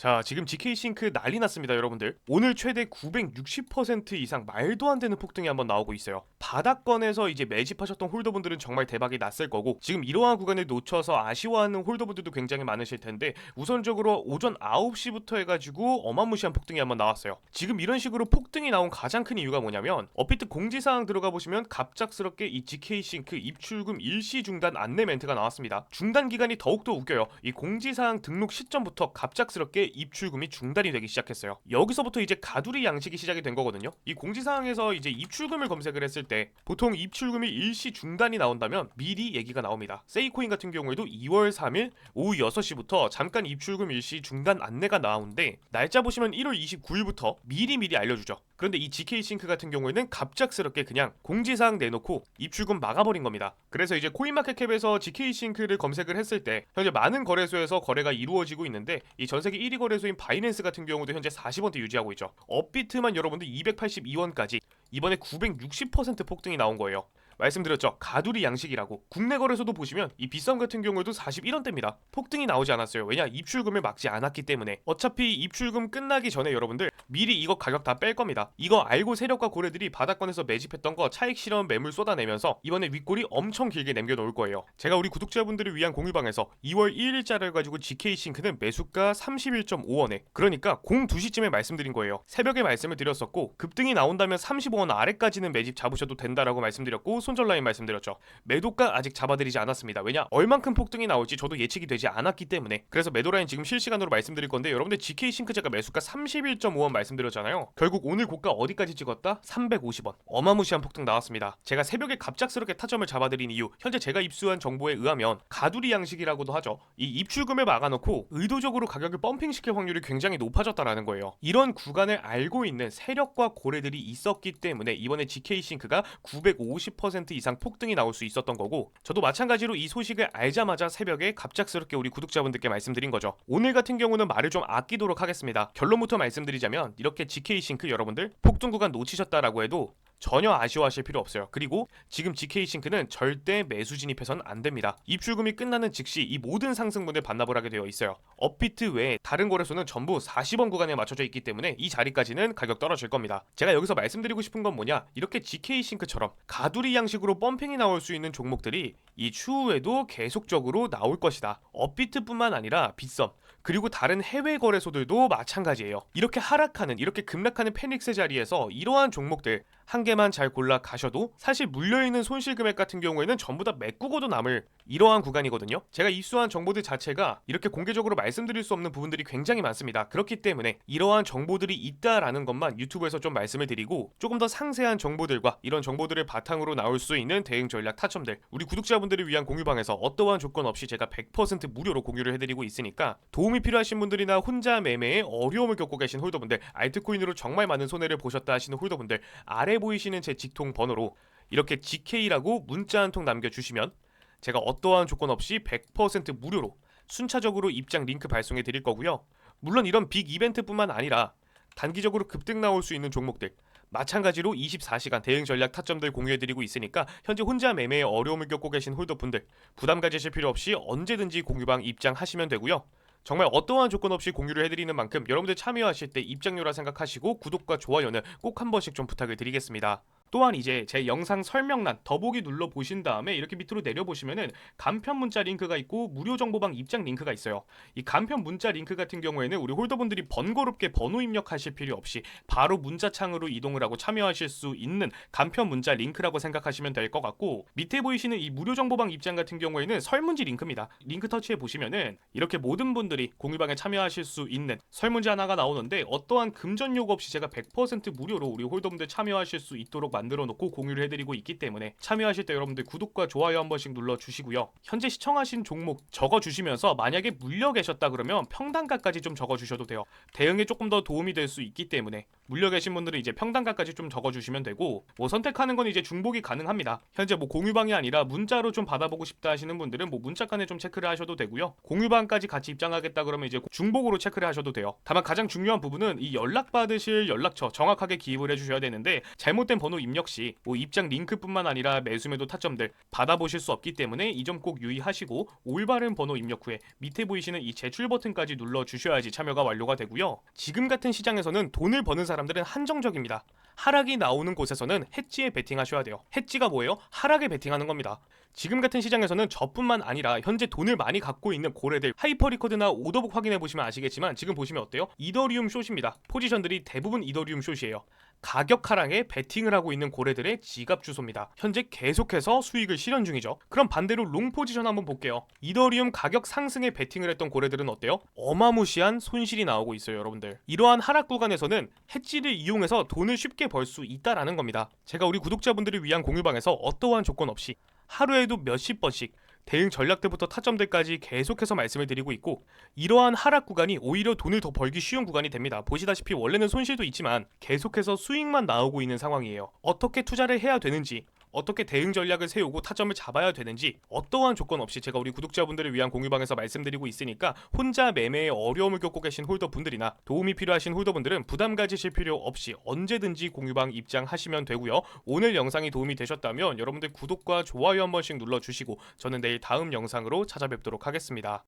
자, 지금 GK싱크 난리 났습니다, 여러분들. 오늘 최대 960% 이상 말도 안 되는 폭등이 한번 나오고 있어요. 바닥권에서 이제 매집하셨던 홀더분들은 정말 대박이 났을 거고, 지금 이러한 구간을 놓쳐서 아쉬워하는 홀더분들도 굉장히 많으실 텐데, 우선적으로 오전 9시부터 해가지고 어마무시한 폭등이 한번 나왔어요. 지금 이런 식으로 폭등이 나온 가장 큰 이유가 뭐냐면, 업비트 공지사항 들어가 보시면 갑작스럽게 이 GK싱크 입출금 일시 중단 안내 멘트가 나왔습니다. 중단 기간이 더욱더 웃겨요. 이 공지사항 등록 시점부터 갑작스럽게 입출금이 중단이 되기 시작했어요. 여기서부터 이제 가두리 양식이 시작이 된 거거든요. 이 공지사항에서 이제 입출금을 검색을 했을 때 보통 입출금이 일시 중단이 나온다면 미리 얘기가 나옵니다. 세이코인 같은 경우에도 2월 3일 오후 6시부터 잠깐 입출금 일시 중단 안내가 나오는데 날짜 보시면 1월 29일부터 미리 미리 알려주죠. 그런데 이 GK 싱크 같은 경우에는 갑작스럽게 그냥 공지사항 내놓고 입출금 막아버린 겁니다. 그래서 이제 코인마켓캡에서 GK 싱크를 검색을 했을 때 현재 많은 거래소에서 거래가 이루어지고 있는데 이 전 세계 1위 거래소인 바이낸스 같은 경우도 현재 40원대 유지하고 있죠. 업비트만 여러분들 282원까지 이번에 960% 폭등이 나온 거예요. 말씀드렸죠. 가두리 양식이라고. 국내 거래소도 보시면 이 비썸 같은 경우에도 41원대입니다. 폭등이 나오지 않았어요. 왜냐? 입출금을 막지 않았기 때문에. 어차피 입출금 끝나기 전에 여러분들 미리 이거 가격 다 뺄 겁니다. 이거 알고 세력과 고래들이 바닥권에서 매집했던 거 차익 실현 매물 쏟아내면서 이번에 윗골이 엄청 길게 남겨놓을 거예요. 제가 우리 구독자분들을 위한 공유방에서 2월 1일자를 가지고 GK 싱크는 매수가 31.5원에 그러니까 02시쯤에 말씀드린 거예요. 새벽에 말씀을 드렸었고 급등이 나온다면 35원 아래까지는 매집 잡으셔도 된다라고 말씀드렸고 손절 라인 말씀드렸죠. 매도가 아직 잡아드리지 않았습니다. 왜냐 얼만큼 폭등이 나올지 저도 예측이 되지 않았기 때문에 그래서 매도 라인 지금 실시간으로 말씀드릴 건데 여러분들 GK 싱크 제가 매수가 31.5원 말씀드렸잖아요. 결국 오늘 고가 어디까지 찍었다? 350원. 어마무시한 폭등 나왔습니다. 제가 새벽에 갑작스럽게 타점을 잡아드린 이유 현재 제가 입수한 정보에 의하면 가두리 양식이라고도 하죠. 이 입출금을 막아놓고 의도적으로 가격을 펌핑시킬 확률이 굉장히 높아졌다라는 거예요. 이런 구간을 알고 있는 세력과 고래들이 있었기 때문에 이번에 GK 싱크가 950% 이상 폭등이 나올 수 있었던 거고 저도 마찬가지로 이 소식을 알자마자 새벽에 갑작스럽게 우리 구독자분들께 말씀드린 거죠. 오늘 같은 경우는 말을 좀 아끼도록 하겠습니다. 결론부터 말씀드리자면 이렇게 GK 싱크 여러분들 폭등 구간 놓치셨다라고 해도 전혀 아쉬워하실 필요 없어요. 그리고 지금 GK 싱크는 절대 매수 진입해서는 안 됩니다. 입출금이 끝나는 즉시 이 모든 상승분을 반납을 하게 되어 있어요. 업비트 외에 다른 거래소는 전부 40원 구간에 맞춰져 있기 때문에 이 자리까지는 가격 떨어질 겁니다. 제가 여기서 말씀드리고 싶은 건 뭐냐? 이렇게 GK 싱크처럼 가두리 양식으로 펌핑이 나올 수 있는 종목들이 이 추후에도 계속적으로 나올 것이다. 업비트뿐만 아니라 빗썸 그리고 다른 해외 거래소들도 마찬가지예요. 이렇게 하락하는 이렇게 급락하는 페닉스 자리에서 이러한 종목들 한 개만 잘 골라 가셔도 사실 물려있는 손실 금액 같은 경우에는 전부 다 메꾸고도 남을 이러한 구간이거든요. 제가 입수한 정보들 자체가 이렇게 공개적으로 말씀드릴 수 없는 부분들이 굉장히 많습니다. 그렇기 때문에 이러한 정보들이 있다라는 것만 유튜브에서 좀 말씀을 드리고 조금 더 상세한 정보들과 이런 정보들을 바탕으로 나올 수 있는 대응 전략 타점들 우리 구독자분들을 위한 공유방에서 어떠한 조건 없이 제가 100% 무료로 공유를 해드리고 있으니까 도움이 필요하신 분들이나 혼자 매매에 어려움을 겪고 계신 홀더분들 알트코인으로 정말 많은 손해를 보셨다 하시는 홀더분들 아래 보이시는 제 직통 번호로 이렇게 GK라고 문자 한 통 남겨주시면 제가 어떠한 조건 없이 100% 무료로 순차적으로 입장 링크 발송해 드릴 거고요. 물론 이런 빅 이벤트뿐만 아니라 단기적으로 급등 나올 수 있는 종목들 마찬가지로 24시간 대응 전략 타점들 공유해 드리고 있으니까 현재 혼자 매매에 어려움을 겪고 계신 홀더분들 부담 가지실 필요 없이 언제든지 공유방 입장하시면 되고요. 정말 어떠한 조건 없이 공유를 해드리는 만큼 여러분들 참여하실 때 입장료라 생각하시고 구독과 좋아요는 꼭 한 번씩 좀 부탁을 드리겠습니다. 또한 이제 제 영상 설명란 더보기 눌러 보신 다음에 이렇게 밑으로 내려 보시면은 간편 문자 링크가 있고 무료 정보방 입장 링크가 있어요. 이 간편 문자 링크 같은 경우에는 우리 홀더분들이 번거롭게 번호 입력하실 필요 없이 바로 문자창으로 이동을 하고 참여하실 수 있는 간편 문자 링크라고 생각하시면 될 것 같고 밑에 보이시는 이 무료 정보방 입장 같은 경우에는 설문지 링크입니다. 링크 터치해 보시면은 이렇게 모든 분들이 공유방에 참여하실 수 있는 설문지 하나가 나오는데 어떠한 금전 요구 없이 제가 100% 무료로 우리 홀더분들 참여하실 수 있도록 만들어 놓고 공유를 해드리고 있기 때문에 참여하실 때 여러분들 구독과 좋아요 한 번씩 눌러 주시고요. 현재 시청하신 종목 적어 주시면서 만약에 물려 계셨다 그러면 평단가까지 좀 적어 주셔도 돼요. 대응에 조금 더 도움이 될 수 있기 때문에 물려 계신 분들은 이제 평단가까지 좀 적어주시면 되고 뭐 선택하는 건 이제 중복이 가능합니다. 현재 뭐 공유방이 아니라 문자로 좀 받아보고 싶다 하시는 분들은 뭐 문자칸에 좀 체크를 하셔도 되고요. 공유방까지 같이 입장하겠다 그러면 이제 중복으로 체크를 하셔도 돼요. 다만 가장 중요한 부분은 이 연락 받으실 연락처 정확하게 기입을 해주셔야 되는데 잘못된 번호 입력 시 뭐 입장 링크뿐만 아니라 매수매도 타점들 받아보실 수 없기 때문에 이 점 꼭 유의하시고 올바른 번호 입력 후에 밑에 보이시는 이 제출 버튼까지 눌러 주셔야지 참여가 완료가 되고요. 지금 같은 시장에서는 돈을 버는 사람 들은 한정적입니다. 하락이 나오는 곳에서는 해지에 베팅하셔야 돼요. 해지가 뭐예요? 하락에 베팅하는 겁니다. 지금 같은 시장에서는 저뿐만 아니라 현재 돈을 많이 갖고 있는 고래들 하이퍼리코드나 오더북 확인해 보시면 아시겠지만 지금 보시면 어때요? 이더리움 숏입니다. 포지션들이 대부분 이더리움 숏이에요. 가격 하락에 베팅을 하고 있는 고래들의 지갑 주소입니다. 현재 계속해서 수익을 실현 중이죠. 그럼 반대로 롱 포지션 한번 볼게요. 이더리움 가격 상승에 베팅을 했던 고래들은 어때요? 어마무시한 손실이 나오고 있어요, 여러분들. 이러한 하락 구간에서는 해지를 이용해서 돈을 쉽게 벌 수 있다라는 겁니다. 제가 우리 구독자분들을 위한 공유방에서 어떠한 조건 없이 하루에도 몇십 번씩 대응 전략들부터 타점들까지 계속해서 말씀을 드리고 있고 이러한 하락 구간이 오히려 돈을 더 벌기 쉬운 구간이 됩니다. 보시다시피 원래는 손실도 있지만 계속해서 수익만 나오고 있는 상황이에요. 어떻게 투자를 해야 되는지 어떻게 대응 전략을 세우고 타점을 잡아야 되는지 어떠한 조건 없이 제가 우리 구독자분들을 위한 공유방에서 말씀드리고 있으니까 혼자 매매에 어려움을 겪고 계신 홀더분들이나 도움이 필요하신 홀더분들은 부담 가지실 필요 없이 언제든지 공유방 입장하시면 되고요. 오늘 영상이 도움이 되셨다면 여러분들 구독과 좋아요 한 번씩 눌러주시고 저는 내일 다음 영상으로 찾아뵙도록 하겠습니다.